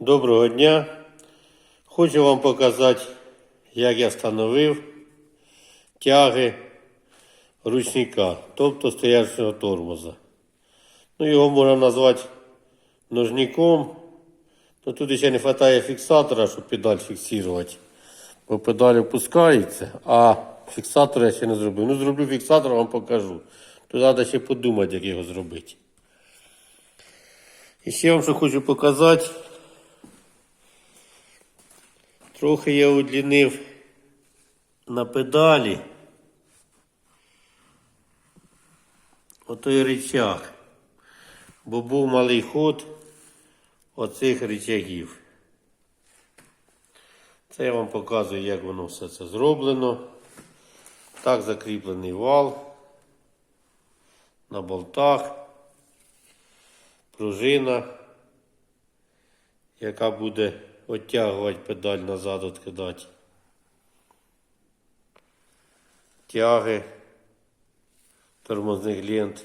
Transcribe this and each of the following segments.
Доброго дня. Хочу вам показати, як я встановив тяги ручника, тобто стоячого тормоза. Ну, його можна назвати ножником. Ну, тут ще не вистачає фіксатора, щоб педаль фіксувати. Бо педаль опускається, а фіксатора я ще не зробив. Ну, зроблю фіксатор, вам покажу. Тут треба ще подумати, як його зробити. І ще вам що хочу показати. Трохи я удлінив на педалі. Отой рычаг. Бо був малий ход оцих рычагів. Це я вам показую, як воно все це зроблено. Так закріплений вал на болтах, пружина, яка буде оттягувати педаль назад, відкидати. Тяги тормозних лент.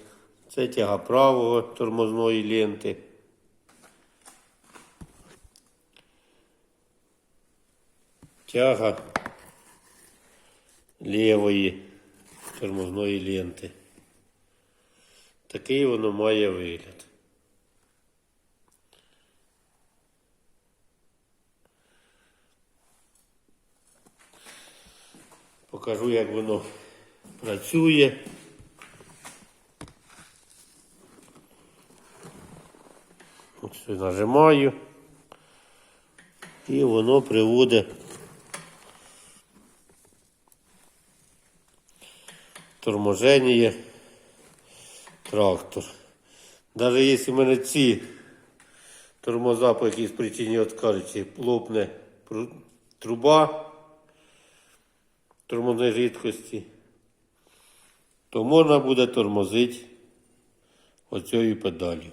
Це тяга правого тормозної ленти. Тяга лівої тормозної ленти. Такий воно має вигляд. Покажу, як воно працює. Ось нажимаю. І воно приводить торможення трактор. Навіть якщо в мене ці тормоза по якійсь причині відкажуть, лопне труба тормозної жидкості, то можна буде тормозити оцією педалью.